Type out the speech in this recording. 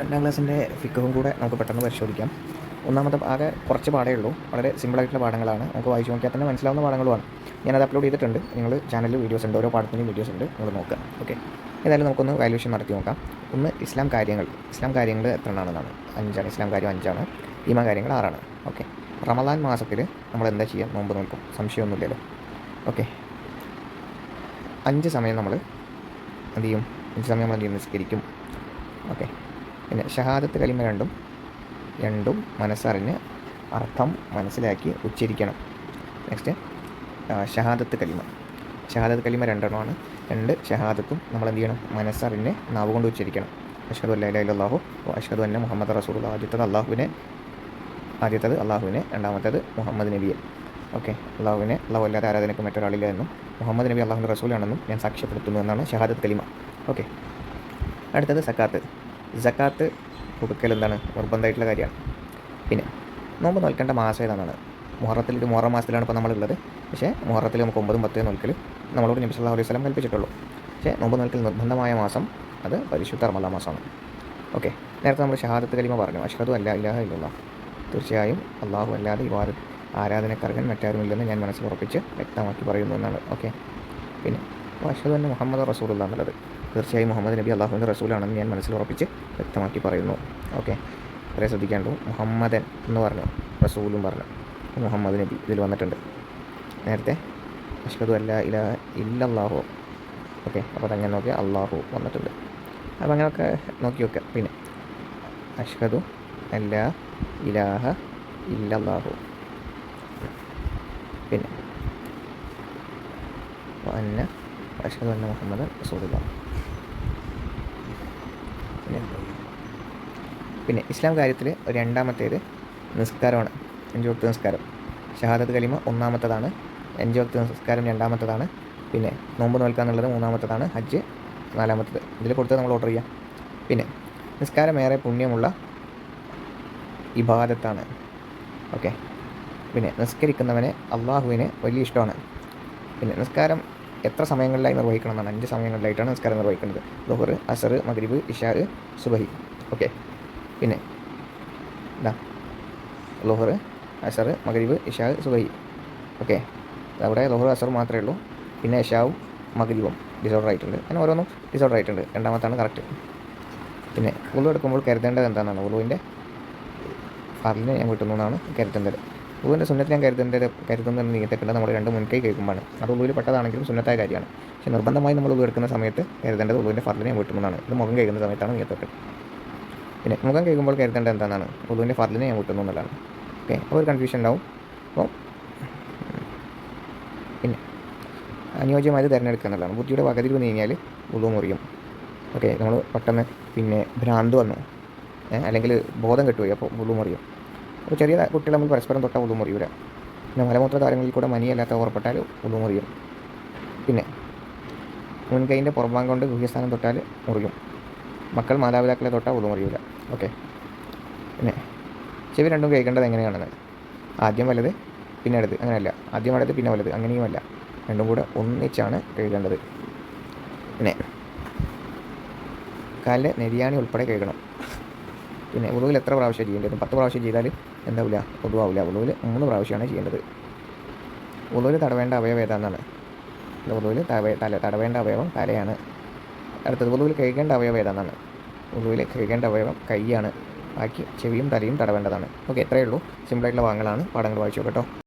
രണ്ടാം ക്ലാസ്സിന്റെ ഫിക്കവും കൂടെ നമുക്ക് പെട്ടെന്ന് പരിശോധിക്കാം. ഒന്നാമത്തെ ആകെ കുറച്ച് പാടേ ഉള്ളൂ. വളരെ സിമ്പിളായിട്ടുള്ള പാഠങ്ങളാണ്. നമുക്ക് വായിച്ചു നോക്കിയാൽ തന്നെ മനസ്സിലാവുന്ന പാഠങ്ങളുമാണ്. ഞാനത് അപ്ലോഡ് ചെയ്തിട്ടുണ്ട്. നിങ്ങൾ ചാനലിൽ വീഡിയോസ് ഉണ്ട്. ഓരോ പാഠത്തിന്റെയും വീഡിയോസ് ഉണ്ട്. നിങ്ങൾ നോക്കുക. ഓക്കെ ഏതായാലും നമുക്കൊന്ന് വാല്യൂഷൻ നടത്തി നോക്കാം. ഒന്ന് ഇസ്ലാം കാര്യങ്ങൾ. ഇസ്ലാം കാര്യങ്ങൾ എത്ര എണ്ണമാണെന്നാണ് അഞ്ചാണ്. ഇസ്ലാം കാര്യം അഞ്ചാണ്. ഈമ കാര്യങ്ങൾ ആറാണ്. ഓക്കെ റമദാൻ മാസത്തിൽ നമ്മൾ എന്താ ചെയ്യുക? നോമ്പ് നോക്കും സംശയമൊന്നുമില്ലല്ലോ. ഓക്കെ അഞ്ച് സമയം നമ്മൾ എന്ത് ചെയ്യും? അഞ്ച് സമയം നമ്മൾ നിസ്കരിക്കും. ഓക്കെ പിന്നെ ഷഹാദത്ത് കലിമ രണ്ടും രണ്ടും മനസ്സറിഞ്ഞ് അർത്ഥം മനസ്സിലാക്കി ഉച്ചരിക്കണം. നെക്സ്റ്റ് ഷഹാദത്ത് കലിമ. ഷഹാദത്ത് കലിമ രണ്ടെണ്ണമാണ്. രണ്ട് ഷഹാദത്തും നമ്മൾ എന്ത് ചെയ്യണം? മനസ്സറിഞ്ഞ് നാവ് കൊണ്ട് ഉച്ചരിക്കണം. അഷ്ഹദു അല്ലാഹു ഇലാഹ അഷ്ഹദു അന്ന മുഹമ്മദ് റസൂൽ ആദ്യത്തത് അള്ളാഹുവിനെ ആദ്യത്തത് അള്ളാഹുവിനെ രണ്ടാമത്തേത് മുഹമ്മദ് നബിയെ. ഓക്കെ അള്ളാഹുവിനെ അള്ളാഹു അല്ലാതെ ആരാധനയ്ക്ക് മറ്റൊരാളില്ല എന്നും മുഹമ്മദ് നബി അള്ളാഹുവിന്റെ റസൂലാണെന്നും ഞാൻ സാക്ഷ്യപ്പെടുത്തുന്നു എന്നാണ് ഷഹാദത്ത് കലിമ. ഓക്കെ അടുത്തത് സക്കാത്ത്. സക്കാത്ത് കൊടുക്കൽ എന്താണ് നിർബന്ധമായിട്ടുള്ള കാര്യമാണ്. പിന്നെ നോമ്പ് നോൽക്കേണ്ട മാസം ഏതാണെന്നാണ്? മുഹറത്തിൽ ഇത് മുഹറം മാസത്തിലാണ് ഇപ്പോൾ നമ്മളുള്ളത്. പക്ഷേ മുഹറത്തിൽ നമുക്ക് ഒമ്പതും പത്തും നോൽക്കൽ നമ്മളോട് നബി സല്ലല്ലാഹു അലൈഹി സ്വലം കൽപ്പിച്ചിട്ടുള്ളൂ. പക്ഷേ നോമ്പ് നോൽക്കൽ നിർബന്ധമായ മാസം അത് പരിശുദ്ധ റമദാ മാസമാണ്. ഓക്കെ നേരത്തെ നമ്മൾ ഷഹാദത്ത് കലിമ പറഞ്ഞു. അഷ്ഹദു അല്ല ഇല്ലാഹ ഇല്ല തീർച്ചയായും അള്ളാഹു അല്ലാതെ ഇവാദ ആരാധനക്കർഹൻ മറ്റാരുമില്ലെന്ന് ഞാൻ മനസ്സിൽ ഉറപ്പിച്ച് വ്യക്തമാക്കി പറയുന്നു എന്നാണ്. ഓക്കെ പിന്നെ അഷ്ഹദു അന്ന മുഹമ്മദ് റസൂലുള്ള എന്നുള്ളത്. തീർച്ചയായും മുഹമ്മദ് നബി അള്ളാഹുവിന്റെ റസൂലാണെന്ന് ഞാൻ മനസ്സിൽ ഉറപ്പിച്ച് വ്യക്തമാക്കി പറയുന്നു. ഓക്കെ. വളരെ ശ്രദ്ധിക്കേണ്ടു മുഹമ്മദൻ എന്ന് പറഞ്ഞു റസൂലും പറഞ്ഞു. മുഹമ്മദ് നബി ഇതിൽ വന്നിട്ടുണ്ട്. നേരത്തെ അഷ്ഹദു അല്ല ഇല ഇല്ലല്ലാഹു. ഓക്കെ. അപ്പോൾ അതങ്ങനെ നോക്കിയാൽ അള്ളാഹു വന്നിട്ടുണ്ട്. അപ്പോൾ അങ്ങനെയൊക്കെ നോക്കി നോക്കുക പിന്നെ അഷ്ഹദു അല്ല ഇലാഹ ഇല്ലല്ലാഹു. പിന്നെ അഷ്ഹദു അന്ന മുഹമ്മദ് റസൂലുള്ള പിന്നെ ഇസ്ലാം കാര്യത്തിൽ രണ്ടാമത്തേത് നിസ്കാരമാണ്. അഞ്ച് വക്ത നിസ്കാരം. ഷഹാദത്ത് കലിമ ഒന്നാമത്തതാണ്. അഞ്ച് വക്ത നിസ്കാരം രണ്ടാമത്തതാണ്. പിന്നെ നോമ്പ് നോൽക്കുക എന്നുള്ളത് മൂന്നാമത്തതാണ്. ഹജ്ജ് നാലാമത്തത്. ഇതിൽ കൊടുത്ത് നമ്മൾ ഓർഡർ ചെയ്യാം. പിന്നെ നിസ്കാരം ഏറെ പുണ്യമുള്ള ഇബാദത്താണ്. ഓക്കെ. പിന്നെ നിസ്കരിക്കുന്നവനെ അള്ളാഹുവിന് വലിയ ഇഷ്ടമാണ്. പിന്നെ നിസ്കാരം എത്ര സമയങ്ങളിലായി നിർവഹിക്കണം എന്നാണ് അഞ്ച് സമയങ്ങളിലായിട്ടാണ് നിസ്കാരം നിർവഹിക്കുന്നത്. ദുഹർ അസർ മഗ്രിബ് ഇഷാർ സുബഹി. ഓക്കെ. പിന്നെ ഇതാ ലോഹർ അസർ മഗ്രിബ് ഇഷാർ സുബഹി. ഓക്കെ. അവിടെ ലോഹർ അസർ മാത്രമേ ഉള്ളൂ. പിന്നെ ഇഷാവും മഗ്രിബും. ഡിസോർഡർ ആയിട്ടുണ്ട്. അങ്ങനെ ഓരോന്നും ഡിസോർഡർ ആയിട്ടുണ്ട്. രണ്ടാമത്താണ് കറക്റ്റ് പിന്നെ ഉള്ളു എടുക്കുമ്പോൾ കരുതേണ്ടത് എന്താണെന്നാണ്? ഉള്ളുവിന്റെ ഫാറിനെ ഞാൻ കിട്ടുന്നതാണ് കരുതേണ്ടത്. ഉളുവിന്റെ സുന്നത്ത് ഞാൻ കരുതേണ്ട കരുതുന്ന നീങ്ങത്തേക്കുള്ള നമ്മൾ രണ്ട് മുൻകൈ കേൾക്കുമ്പോഴാണ് അത് ഉളുവിൽ പെട്ടതാണെങ്കിലും സുന്നത്തായ കാര്യമാണ്. പക്ഷെ നിർബന്ധമായി നമ്മൾ ഉളു സമയത്ത് കരുതേണ്ടത് ഉളുവിന്റെ ഫർദിനെ ഞാൻ കിട്ടുന്നതാണ് ഇത് മുഖം കേൾക്കുന്ന സമയത്താണ് നീങ്ങത്തേക്ക് പിന്നെ മുഖം കേൾക്കുമ്പോൾ കരുതേണ്ടത് എന്താണ് ഉളുവിന്റെ ഫർദിനെ ഞാൻ വീട്ടുന്നു എന്നുള്ളതാണ്. ഓക്കെ അപ്പോൾ ഒരു കൺഫ്യൂഷൻ ഉണ്ടാവും. അപ്പോൾ പിന്നെ അനുയോജ്യമായത് തിരഞ്ഞെടുക്കുക എന്നുള്ളതാണ്. ബുദ്ധിയുടെ പകുതി നീങ്ങിയാൽ ഉളു മുറിയും. ഓക്കെ നമ്മൾ പെട്ടെന്ന് പിന്നെ ഭ്രാന്ത് വന്നു. അല്ലെങ്കിൽ ബോധം കെട്ടുപോയി അപ്പോൾ ഉളു മുറിയും. അപ്പോൾ ചെറിയ കുട്ടികൾ നമ്മൾ പരസ്പരം തൊട്ടാൽ ഉളു മുറിയൂല പിന്നെ മലമൂത്ര താരങ്ങളിൽ കൂടെ മനിയല്ലാത്ത ഓർപ്പെട്ടാൽ ഉളു മുറിയും പിന്നെ മുൻകൈന്റെ പുറംഭാഗം കൊണ്ട് ഗുഹ്യസ്ഥാനം തൊട്ടാൽ മുറിയും. മക്കൾ മാതാപിതാക്കളെ തൊട്ടാൽ ഉളു മുറിയൂല ഓക്കെ. പിന്നെ ചെവി രണ്ടും കഴിക്കേണ്ടത് എങ്ങനെയാണെന്ന്. ആദ്യം വലുത് പിന്നെ അടുത്ത് അങ്ങനെയല്ല. ആദ്യം വലുത് പിന്നെ വലുത്. അങ്ങനെയുമല്ല രണ്ടും കൂടെ ഒന്നിച്ചാണ് കഴുകേണ്ടത് പിന്നെ കാലിലെ നെരിയാണി ഉൾപ്പെടെ കഴുകണം പിന്നെ ഉളുവിൽ എത്ര പ്രാവശ്യം ചെയ്യേണ്ടത് പത്ത് പ്രാവശ്യം ചെയ്താൽ എന്താവില്ല? ഒതുവാവില്ല ഉളുവിൽ മൂന്ന് പ്രാവശ്യമാണ് ചെയ്യേണ്ടത്. ഉളുവിൽ തടവേണ്ട അവയവം ഏതാണെന്നാണ്? ഉളുവിൽ തവ തല തടവേണ്ട അവയവം തലയാണ്. അടുത്തത് ഉളുവിൽ കഴുകേണ്ട അവയവം ഏതാണെന്നാണ്? ഉളുവിൽ കഴുകേണ്ട അവയവം കൈയാണ്. ബാക്കി ചെവിയും തലയും തടവേണ്ടതാണ്. ഓക്കെ എത്രയേ ഉള്ളൂ. സിമ്പിളായിട്ടുള്ള ഭാഗങ്ങളാണ് പാഠങ്ങൾ വായിച്ചു കേട്ടോ